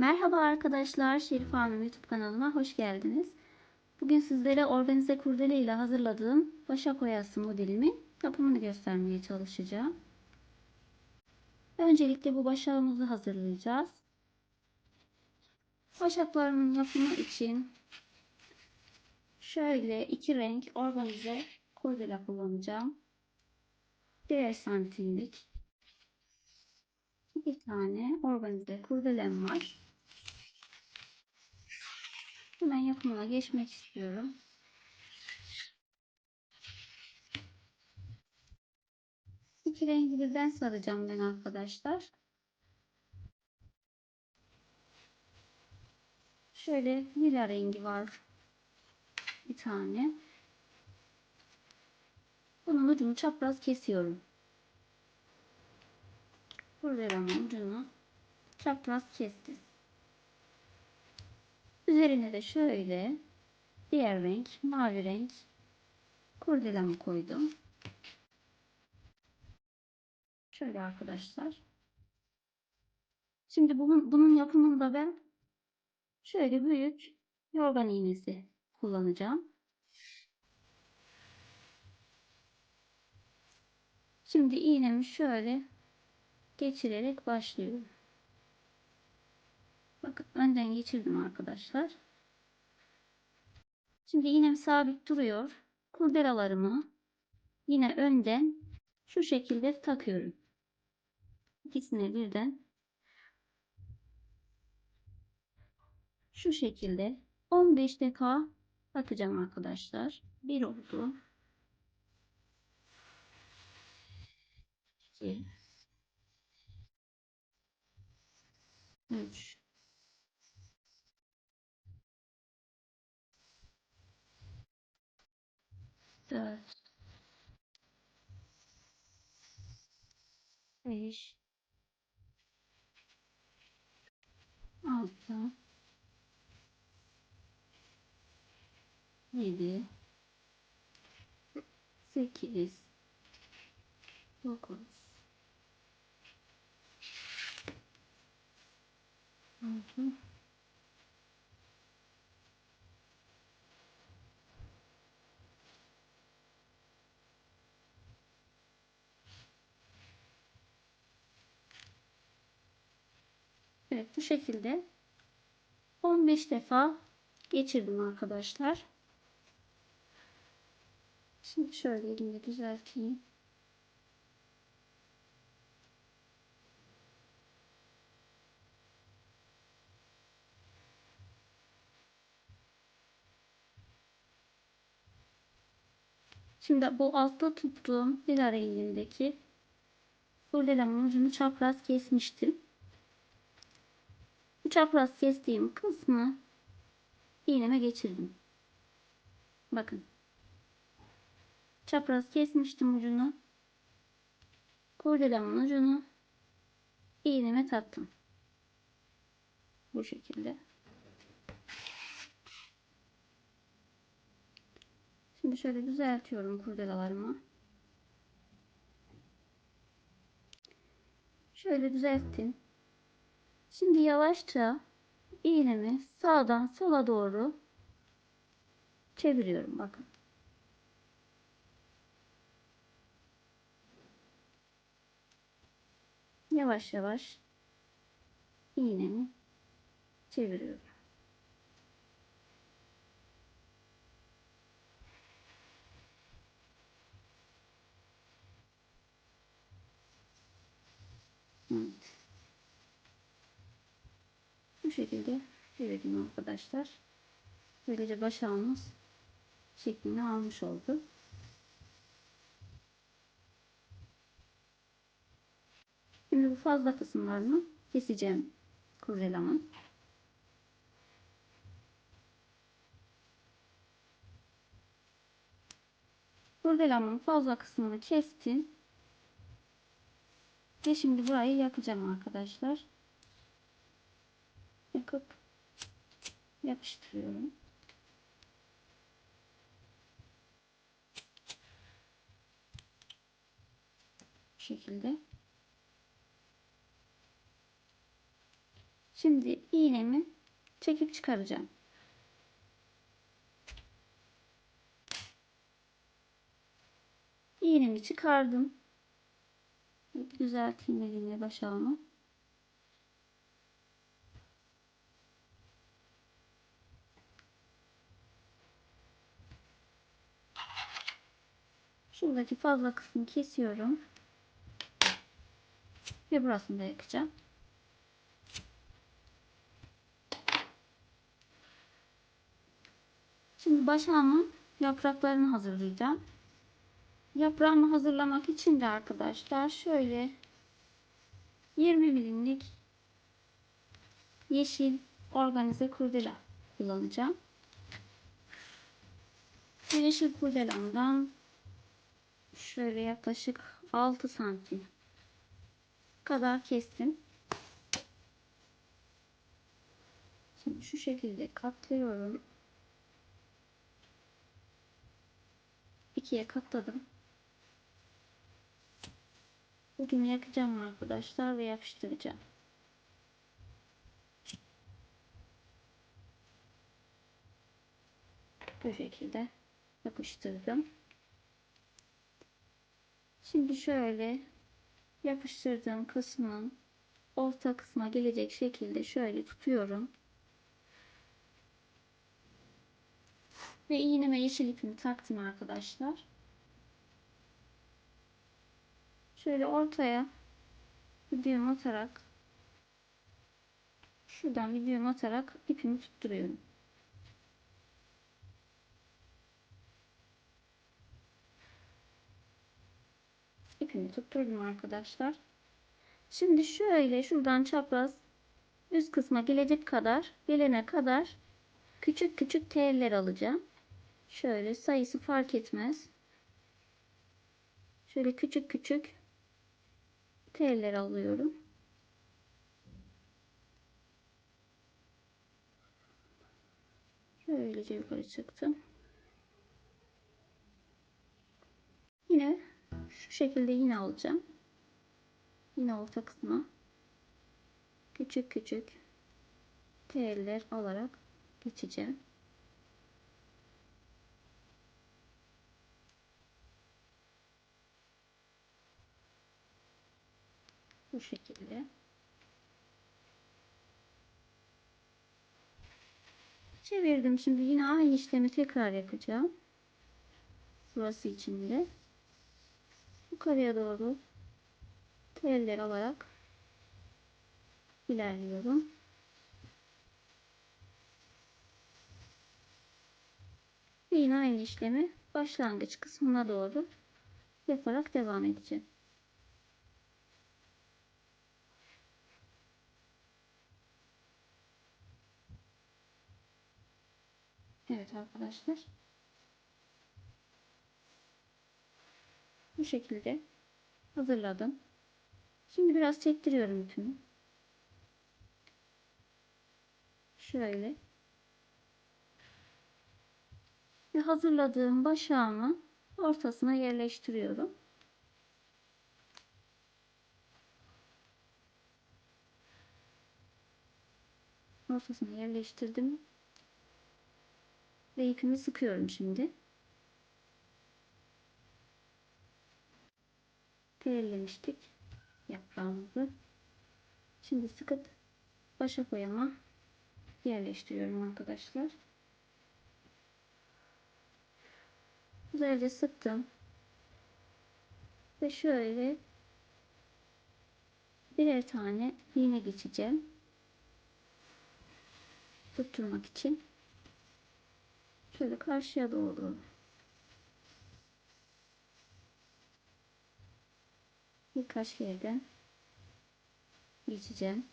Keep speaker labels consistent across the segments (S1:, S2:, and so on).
S1: Merhaba arkadaşlar, Şerif Hanım YouTube kanalıma hoş geldiniz. Bugün sizlere organize kurdele ile hazırladığım başak oyası modelimin yapımını göstermeye çalışacağım. Öncelikle bu başağımızı hazırlayacağız. Başaklarımın yapımı için şöyle iki renk organize kurdele kullanacağım. Birer santimlik iki tane organize kurdelem var. Hemen yapımına geçmek istiyorum. İki rengi birden saracağım ben arkadaşlar. Şöyle lila rengi var. Bir tane. Bunun ucunu çapraz kesiyorum. Kurdelamın ucunu çapraz kestim. Üzerine de şöyle diğer renk mavi renk kurdelamı koydum. Şöyle arkadaşlar. Şimdi bunun, bunun yapımında ben şöyle büyük yorgan iğnesi kullanacağım. Şimdi iğnemi şöyle geçirerek başlıyorum. Bakın önden geçirdim arkadaşlar. Şimdi iğnem sabit duruyor. Kurdelalarımı yine önden şu şekilde takıyorum. İkisine birden şu şekilde 15 defa atacağım arkadaşlar. Bir oldu. 2 3 4 5 6 7 8 9 6 Evet bu şekilde 15 defa geçirdim arkadaşlar. Şimdi şöyle elimle düzelteyim. Şimdi bu altta tuttuğum lila rengindeki kurdelamın ucunu çapraz kesmiştim. Çapraz kestiğim kısmı iğneme geçirdim. Bakın. Çapraz kesmiştim ucunu. Kurdelamın ucunu iğneme taktım. Bu şekilde. Şimdi şöyle düzeltiyorum kurdelalarımı. Şöyle düzelttim. Şimdi yavaşça iğnemi sağdan sola doğru çeviriyorum bakın. Yavaş yavaş iğnemi çeviriyorum. Evet. Bu şekilde çevirdim arkadaşlar. Böylece başağımız şeklini almış oldu. Şimdi bu fazla kısımlarını keseceğim kurdelamın. Kurdelamın fazla kısmını kestim. Ve şimdi burayı yakacağım arkadaşlar. Yakıp yapıştırıyorum. Bu şekilde. Şimdi iğnemi çekip çıkaracağım. İğnemi çıkardım. Düzelteyim elimle başağımı. Şuradaki fazla kısmı kesiyorum. Ve burasını da yakacağım. Şimdi başağımın yapraklarını hazırlayacağım. Yaprağımı hazırlamak için de arkadaşlar şöyle 20 milimlik yeşil organize kurdela kullanacağım. Yeşil kurdelamdan şöyle yaklaşık 6 santim kadar kestim. Şimdi şu şekilde katlıyorum. ikiye katladım. Bugün yakacağım arkadaşlar ve yapıştıracağım. Bu şekilde yapıştırdım. Şimdi şöyle yapıştırdığım kısmın orta kısma gelecek şekilde şöyle tutuyorum. Ve iğneme yeşil ipimi taktım arkadaşlar. Şöyle ortaya bir atarak şuradan bir atarak ipimi tutturuyorum. İpimi tutturdum arkadaşlar. Şimdi şöyle şuradan çapraz üst kısma gelecek kadar gelene kadar küçük küçük teller alacağım. Şöyle sayısı fark etmez. Şöyle küçük küçük teller alıyorum. Şöylece yukarı çıktım. Yine şu şekilde yine alacağım. Yine orta kısma küçük küçük teller alarak geçeceğim. Bu şekilde. Çevirdim. Şimdi yine aynı işlemi tekrar yapacağım. Burası içinde. Yukarıya doğru teller alarak ilerliyorum. Ve yine aynı işlemi başlangıç kısmına doğru yaparak devam edeceğim. Evet arkadaşlar. Bu şekilde hazırladım. Şimdi biraz çektiriyorum ipimi. Şöyle. Ve hazırladığım başağımı ortasına yerleştiriyorum. Ortasına yerleştirdim. Ve ipimi sıkıyorum şimdi. Terlemiştik yaprağımızı. Şimdi sıkıp başa koyama yerleştiriyorum arkadaşlar. Güzelce sıktım. Ve şöyle birer tane iğne geçeceğim. Tutturmak için. Şöyle karşıya doğru birkaç yerden geçeceğim.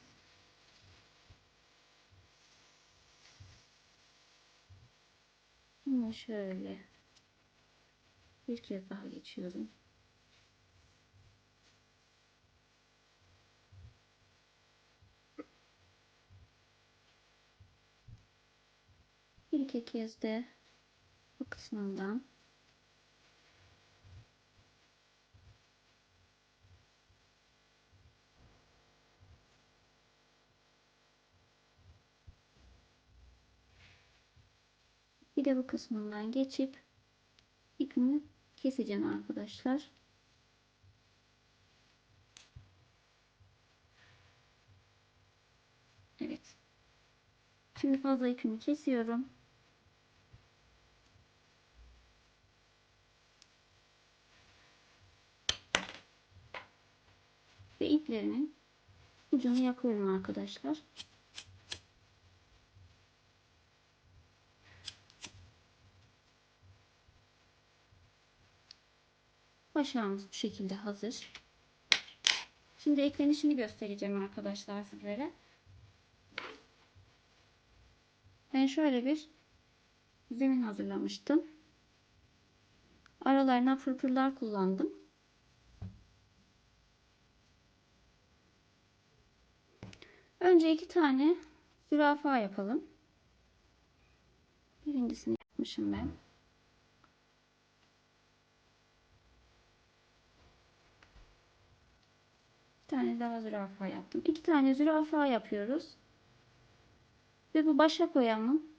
S1: Bunu şöyle bir kez daha geçiyorum. Bir iki kez de bu kısmından de bu kısmından geçip ipimi keseceğim arkadaşlar. Evet. Şimdi fazla ipimi kesiyorum. Ve iplerimin ucunu yakıyorum arkadaşlar. Başağımız bu şekilde hazır. Şimdi eklenişini göstereceğim arkadaşlar sizlere. Ben şöyle bir zemin hazırlamıştım. Aralarına fırfırlar kullandım. Önce iki tane zürafa yapalım. Birincisini yapmışım ben. Tane daha zürafa yaptım. İki tane zürafa yapıyoruz. Ve bu başa koyamın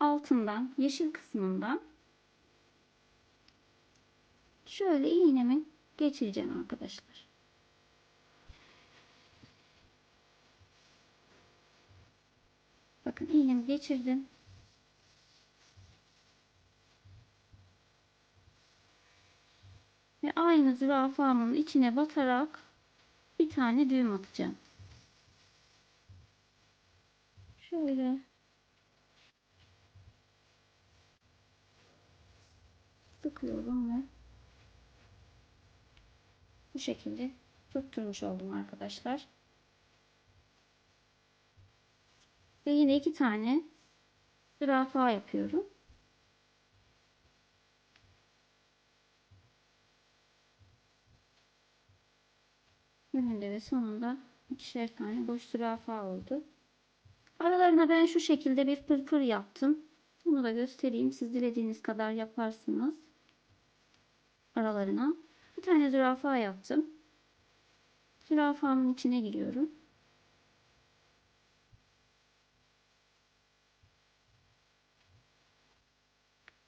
S1: altından yeşil kısmından şöyle iğnemi geçireceğim arkadaşlar. Bakın iğnemi geçirdim. Aynı zürafamın içine batarak bir tane düğüm atacağım. Şöyle sıkıyorum ve bu şekilde tutturmuş oldum arkadaşlar. Ve yine iki tane zürafa yapıyorum. Önünde ve sonunda ikişer tane boş zürafa oldu. Aralarına ben şu şekilde bir pırpır yaptım. Bunu da göstereyim. Siz dilediğiniz kadar yaparsınız. Aralarına. Bir tane zürafa yaptım. Zürafamın içine giriyorum.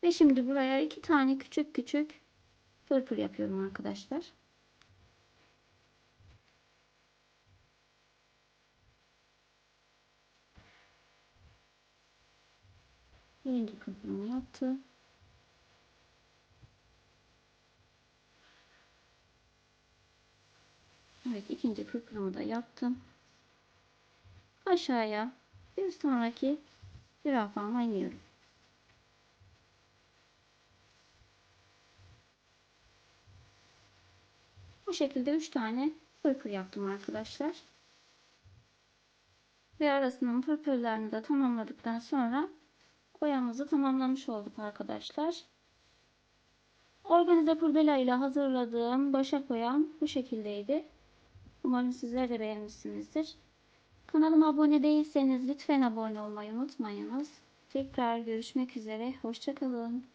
S1: Ve şimdi buraya iki tane küçük küçük pırpır yapıyorum arkadaşlar. Birinci pırpırımı yaptı. Evet ikinci pırpırımı da yaptım. Aşağıya bir sonraki zürafama iniyorum. Bu şekilde 3 tane pırpır yaptım arkadaşlar. Ve arasının pırpırlarını da tamamladıktan sonra boyamızı tamamlamış olduk arkadaşlar. Organize purbela ile hazırladığım başak boyam bu şekildeydi. Umarım sizler de beğenmişsinizdir. Kanalıma abone değilseniz lütfen abone olmayı unutmayınız. Tekrar görüşmek üzere. Hoşçakalın.